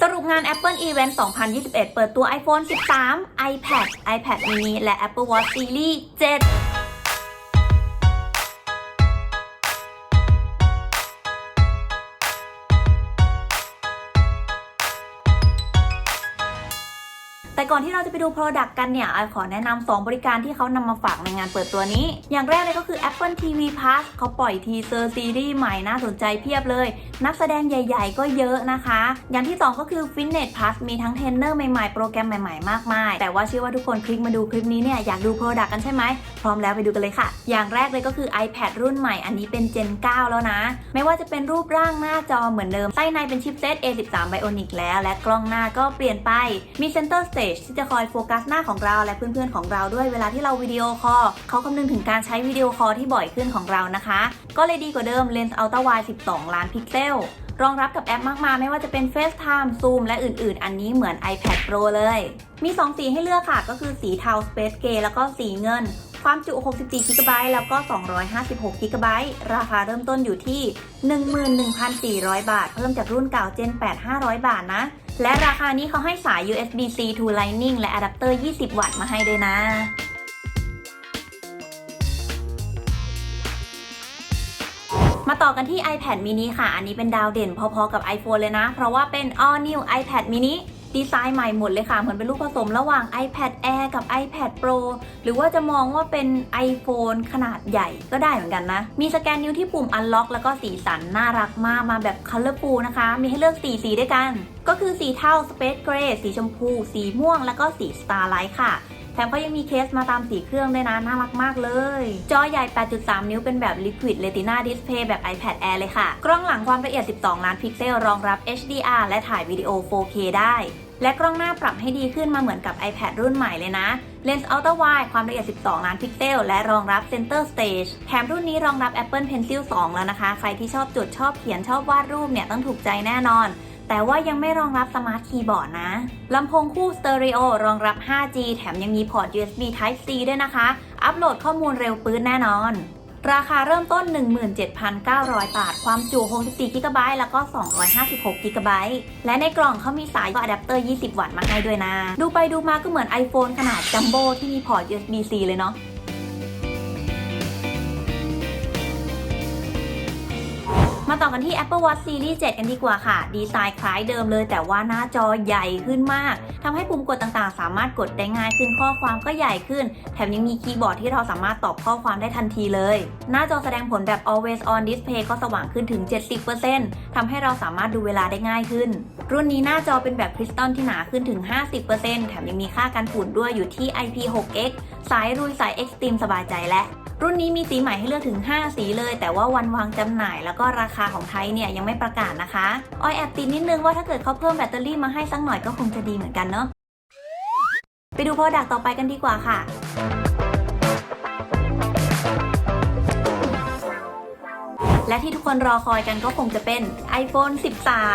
สรุปงาน Apple Event 2021 เปิดตัว iPhone 13 iPad iPad mini และ Apple Watch Series 7 แต่ก่อนที่เราจะไปดู Product กันเนี่ยไอขอแนะนำ2บริการที่เขานำมาฝากในงานเปิดตัวนี้ อย่างแรกเลยก็คือ Apple TV Plus เขาปล่อยทีเซอร์ซีรีส์ใหม่น่าสนใจเพียบเลย นักแสดงใหญ่ๆ ก็เยอะนะคะ อย่างที่ 2 ก็คือ Fitness Plus มีทั้งเทรนเนอร์ใหม่ๆ โปรแกรมใหม่ๆ มากมาย แต่ว่าเชื่อว่าทุกคนคลิกมาดูคลิปนี้เนี่ยอยากดู Product กันใช่ไหม พร้อมแล้วไปดูกันเลยค่ะ อย่างแรกเลยก็คือ iPad รุ่นใหม่อันนี้เป็น Gen 9 แล้วนะ ไม่ว่าจะเป็นรูปร่างหน้าจอเหมือนเดิมไส้ในเป็นชิปเซต A13 Bionic แล้ว และกล้องหน้าก็เปลี่ยนไปมี Center Stage ที่จะคอยโฟกัสหน้าของเราและเพื่อนๆของเราด้วยเวลาที่เราวิดีโอคอลเขาคำนึงถึงการใช้วิดีโอคอลที่บ่อยขึ้นของเรานะคะ ก็เลยดีกว่าเดิม Lens Ultra Wide 12 ล้านพิกเซลรองรับกับแอปมากมายไม่ว่าจะเป็น FaceTime Zoom และอื่นๆ อันนี้เหมือน iPad Pro เลย มี 2 สีให้เลือกค่ะ ก็คือสีเทา Space Gray แล้วก็สีเงิน ความจุ 64 GB แล้วก็ 256 GB ราคาเริ่มต้นอยู่ที่ 11,400 บาท เพิ่มจากรุ่นเก่า Gen 8 500 บาทนะ และราคานี้เขาให้สาย USB-C to Lightning และอะแดปเตอร์ 20 วัตต์มาให้ด้วยนะมาต่อกันที่ iPad mini ค่ะ อันนี้เป็นดาวเด่นพอๆกับ iPhone เลยนะ เพราะว่าเป็น all new iPad mini ดีไซน์ใหม่หมดเลยค่ะ เหมือนเป็นลูกผสมระหว่าง iPad Air กับ iPad Pro หรือว่าจะมองว่าเป็น iPhone ขนาดใหญ่ก็ได้เหมือนกันนะ มีสแกนนิ้วที่ปุ่ม Unlock แล้วก็สีสันน่ารักมากมาแบบ Colorful นะคะ มีให้เลือก 4 สีด้วยกัน ก็คือสีเทา Space Gray สีชมพู สีม่วง แล้วก็สี Starlight ค่ะ แถมเขายังมีเคสมาตามสีเครื่องด้วยนะ น่ารักมากเลย จอใหญ่ 8.3 นิ้วเป็นแบบ Liquid Retina Display แบบ iPad Air เลยค่ะ กล้องหลังความละเอียด 12 ล้านพิกเซล รองรับ HDR และถ่ายวิดีโอ 4K ได้ และกล้องหน้าปรับให้ดีขึ้นมาเหมือนกับ iPad รุ่นใหม่เลยนะเลนส์ Ultra Wide ความละเอียด 12 ล้านพิกเซล และรองรับ Center Stage แถมรุ่นนี้รองรับ Apple Pencil 2 แล้วนะคะ ใครที่ชอบจดชอบเขียนชอบวาดรูปเนี่ยต้องถูกใจแน่นอน แต่ว่ายังไม่รองรับสมาร์ทคีย์บอร์ดนะลำโพงคู่สเตอริโอรองรับ 5G แถมยังมีพอร์ต USB Type C ด้วยนะคะ อัปโหลดข้อมูลเร็วปื้นแน่นอน ราคาเริ่มต้น 17,900 บาท ความจุ 64 GB แล้วก็ 256 GB และในกล่องเขามีสายอะแดปเตอร์ 20 วัตต์มาให้ด้วยนะ ดูไปดูมาก็เหมือน iPhone ขนาดจัมโบ้ที่มีพอร์ต USB-C เลยเนาะ มาต่อกันที่ Apple Watch Series 7 กันดีกว่าค่ะ ดีไซน์คล้ายเดิมเลย แต่ว่าหน้าจอใหญ่ขึ้นมากทำให้ปุ่มกดต่างๆ สามารถกดได้ง่ายขึ้นข้อความก็ใหญ่ขึ้น แถมยังมีคีย์บอร์ดที่เราสามารถตอบข้อความได้ทันทีเลย หน้าจอแสดงผลแบบ always on display ก็สว่างขึ้นถึง 70%ทำให้เราสามารถดูเวลาได้ง่ายขึ้น รุ่นนี้หน้าจอเป็นแบบคริสตัลที่หนาขึ้นถึง 50%แถมยังมีค่ากันฝุ่นด้วยอยู่ที่ IP6X สายรุยสาย Extreme สบายใจและรุ่นนี้มีสีใหม่ให้เลือกถึง 5 สีเลย แต่ว่าวันวางจำหน่ายแล้วก็ราคาของไทยเนี่ยยังไม่ประกาศนะคะออยแอบติดนิดนึงว่าถ้าเกิดเขาเพิ่มแบตเตอรี่มาให้สักหน่อยก็คงจะดีเหมือนกันเนาะไปดูโปรดักต่อไปกันดีกว่าค่ะและที่ทุกคนรอคอยกันก็คงจะเป็น iPhone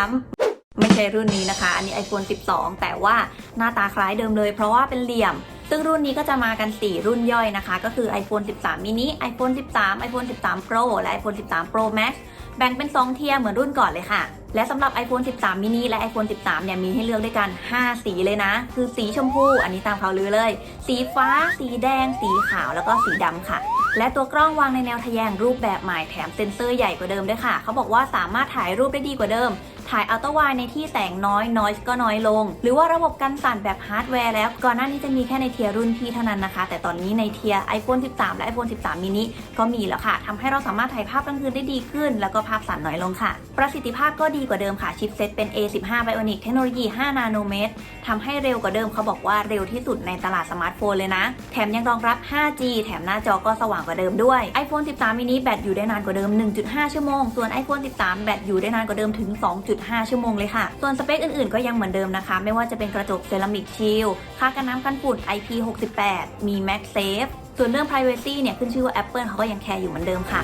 13 ไม่ใช่รุ่นนี้นะคะ อันนี้ iPhone 12 แต่ว่าหน้าตาคล้ายเดิมเลย เพราะว่าเป็นเหลี่ยม ซึ่งรุ่นนี้ก็จะมากัน 4 รุ่นย่อยนะคะ ก็คือ iPhone 13 mini iPhone 13 iPhone 13 Pro และ iPhone 13 Pro Max แบ่งเป็น 2 เทียร์เหมือนรุ่นก่อนเลยค่ะ และสำหรับ iPhone 13 mini และ iPhone 13 เนี่ยมีให้เลือกด้วยกัน 5 สีเลยนะ คือสีชมพู อันนี้ตามเขาลือเลย สีฟ้า สีแดง สีขาว แล้วก็สีดำค่ะ และตัวกล้องวางในแนวทะแยงรูปแบบใหม่แถมเซ็นเซอร์ใหญ่กว่าเดิมด้วยค่ะ เขาบอกว่าสามารถถ่ายรูปได้ดีกว่าเดิม ถ่ายอัลตราไวในที่แสงน้อย noise ก็น้อยลง หรือว่าระบบกันสั่นแบบฮาร์ดแวร์แล้ว ก่อนหน้านี้จะมีแค่ในเทียร์รุ่นพี่เท่านั้นนะคะ แต่ตอนนี้ในเทียร์ iPhone 13 และ iPhone 13 mini ก็มีแล้วค่ะทำให้เราสามารถถ่ายภาพกลางคืนได้ดีขึ้น แล้วก็ภาพสั่นน้อยลงค่ะ ประสิทธิภาพก็ดีกว่าเดิมค่ะ ชิปเซ็ตเป็น A15 Bionic เทคโนโลยี 5 นาโนเมตรทำให้เร็วกว่าเดิมเขาบอกว่าเร็วที่สุดในตลาดสมาร์ทโฟนเลยนะ แถมยังรองรับ 5G แถมหน้าจอก็สว่างกว่าเดิมด้วย iPhone 13 mini แบตอยู่ได้นานกว่าเดิม 1.5 ชั่วโมง ส่วน iPhone 13 แบตอยู่ได้นานกว่าเดิมถึง2.5ชั่วโมงเลยค่ะ ส่วนสเปคอื่นๆ ก็ยังเหมือนเดิมนะคะ ไม่ว่าจะเป็นกระจกเซรามิกชิลค่ากันน้ำกันฝุ่น IP68 มี MagSafe ส่วนเรื่อง privacy เนี่ยขึ้นชื่อว่า Apple เขาก็ยังแคร์อยู่เหมือนเดิมค่ะ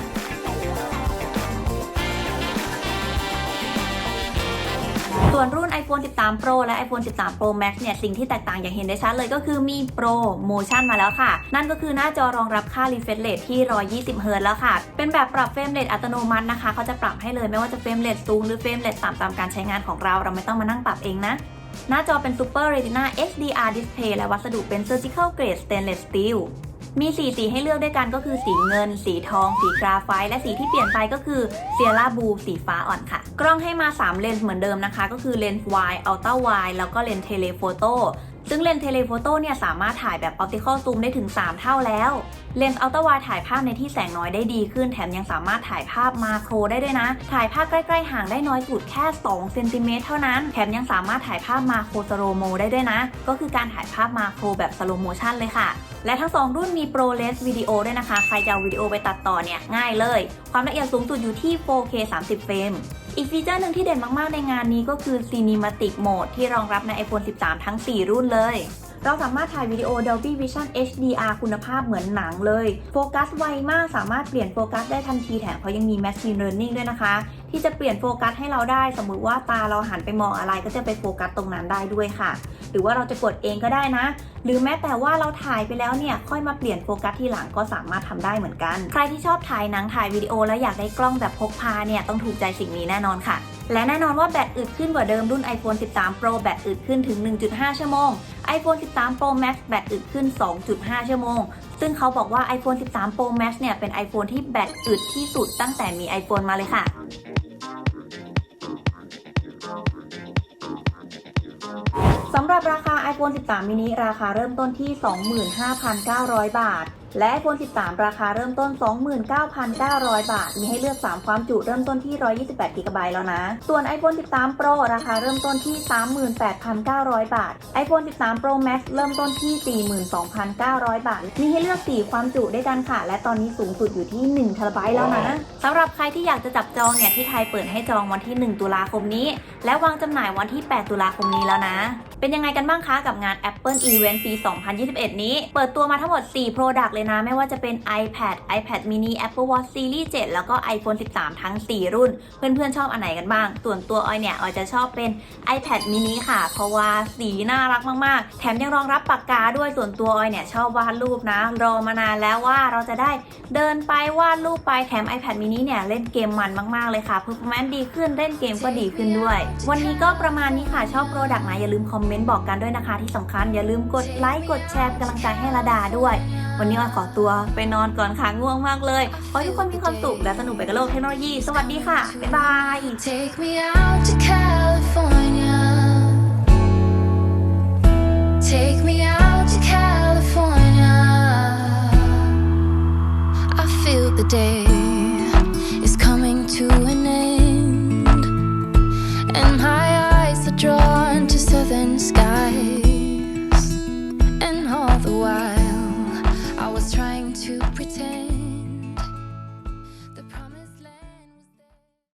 ส่วนรุ่น iPhone 13 Pro และ iPhone 13 Pro Max เนี่ย สิ่งที่แตกต่างอย่างเห็นได้ชัดเลยก็คือมี Pro Motion มาแล้วค่ะ นั่นก็คือหน้าจอรองรับค่า refresh rate ที่ 120 Hz แล้วค่ะ เป็นแบบปรับเฟรมเรทอัตโนมัตินะคะ เขาจะปรับให้เลยไม่ว่าจะเฟรมเรทสูงหรือเฟรมเรทต่ำตามการใช้งานของเรา เราไม่ต้องมานั่งปรับเองนะหน้าจอเป็น Super Retina HDR Display และวัสดุเป็น Surgical Grade Stainless Steel มีสีสีให้เลือกด้วยกันก็คือสีเงิน สีทอง สีกราไฟต์และสีที่เปลี่ยนไปก็คือเซียร่าบูสีฟ้าอ่อนค่ะ กล้องให้มา 3 เลนส์เหมือนเดิมนะคะ ก็คือเลนส์ wide ultra wide แล้วก็เลนส์เทเลโฟโต้ ซึ่งเลนส์เทเลโฟโต้เนี่ยสามารถถ่ายแบบ optical zoom ได้ถึง 3 เท่าแล้ว เลนส์ ultra wide ถ่ายภาพในที่แสงน้อยได้ดีขึ้น แถมยังสามารถถ่ายภาพมาโครได้ด้วยนะ ถ่ายภาพใกล้ๆห่างได้น้อยสุดแค่2เซนติเมตรเท่านั้น แถมยังสามารถถ่ายภาพมาโครสโลโมได้ด้วยนะ ก็คือการถ่ายภาพมาโครแบบสโลโมชันเลยค่ะและทั้ง 2 รุ่นมี Pro Less Video ด้วยนะคะ ใครจะเอาวิดีโอไปตัดต่อเนี่ย ง่ายเลย ความละเอียดสูงสุดอยู่ที่ 4K 30 เฟรม อีกฟีเจอร์หนึ่งที่เด่นมากๆในงานนี้ก็คือ Cinematic Mode ที่รองรับใน iPhone 13 ทั้ง 4 รุ่นเลย เราสามารถถ่ายวิดีโอ Dolby Vision HDR คุณภาพเหมือนหนังเลย โฟกัสไวมากสามารถเปลี่ยนโฟกัสได้ทันทีแถมเขายังมี Machine Learning ด้วยนะคะ ที่จะเปลี่ยนโฟกัสให้เราได้ สมมุติว่าตาเราหันไปมองอะไรก็จะไปโฟกัสตรงนั้นได้ด้วยค่ะ หรือว่าเราจะกดเองก็ได้นะ หรือแม้แต่ว่าเราถ่ายไปแล้วเนี่ยค่อยมาเปลี่ยนโฟกัสทีหลังก็สามารถทำได้เหมือนกัน ใครที่ชอบถ่ายหนังถ่ายวิดีโอแล้วอยากได้กล้องแบบพกพาเนี่ยต้องถูกใจสิ่งนี้แน่นอนค่ะ และแน่นอนว่าแบตอึดขึ้นกว่าเดิมรุ่น iPhone 13 Pro แบตอึดขึ้นถึง 1.5 ชั่วโมง iPhone 13 Pro Max แบตอึดขึ้น 2.5 ชั่วโมง ซึ่งเขาบอกว่า iPhone 13 Pro Max เนี่ยเป็น iPhone ที่แบตอึดที่สุดตั้งแต่มี iPhone มาเลยค่ะสำหรับราคา iPhone 13 mini ราคาเริ่มต้นที่ 25,900 บาท และ iPhone 13 ราคาเริ่มต้น 29,900 บาท มีให้เลือก 3 ความจุเริ่มต้นที่ 128 g b แล้วนะ ส่วน iPhone 13 Pro ราคาเริ่มต้นที่ 38,900 บาท iPhone 13 Pro Max เริ่มต้นที่ 42,900 บาท มีให้เลือก 4 ความจุด้วยกันค่ะ และตอนนี้สูงสุดอยู่ที่1 t b แล้วนะสำหรับใครที่อยากจะจับจองเนี่ยที่ไทยเปิดให้จองวันที่ 1 ตุลาคมนี้ และวางจำหน่ายวันที่ 8 ตุลาคมนี้แล้วนะ เป็นยังไงกันบ้างคะกับงาน Apple Event ปี 2021 นี้ เปิดตัวมาทั้งหมด 4 Product เลยนะ ไม่ว่าจะเป็น iPad iPad mini Apple Watch Series 7 แล้วก็ iPhone 13 ทั้ง 4 รุ่น เพื่อนๆ ชอบอันไหนกันบ้าง ส่วนตัวออยเนี่ย ออยจะชอบเป็น iPad mini ค่ะ เพราะว่าสีน่ารักมากๆ แถมยังรองรับปากกาด้วย ส่วนตัวออยเนี่ย ชอบวาดรูปนะ รอมานานแล้วว่าเราจะได้เดินไปวาดรูปไป แถม iPad mini เนี่ย เล่นเกมมันมากๆ เลยค่ะ performance ดีขึ้น เล่นเกมก็ดีขึ้นด้วย วันนี้ก็ประมาณนี้ค่ะ ชอบโปรดักต์ไหนอย่าลืมคอมเมนต์บอกกันด้วยนะคะ ที่สำคัญอย่าลืมกดไลค์กดแชร์เป็นกำลังใจให้ระดาด้วย วันนี้ออยขอตัวไปนอนก่อนค่ะง่วงมากเลยขอให้ทุกคนมีความสุขและสนุกไปกับโลกเทคโนโลยี สวัสดีค่ะ บ๊ายบาย Take me out to California. Take me out to California. I feel the day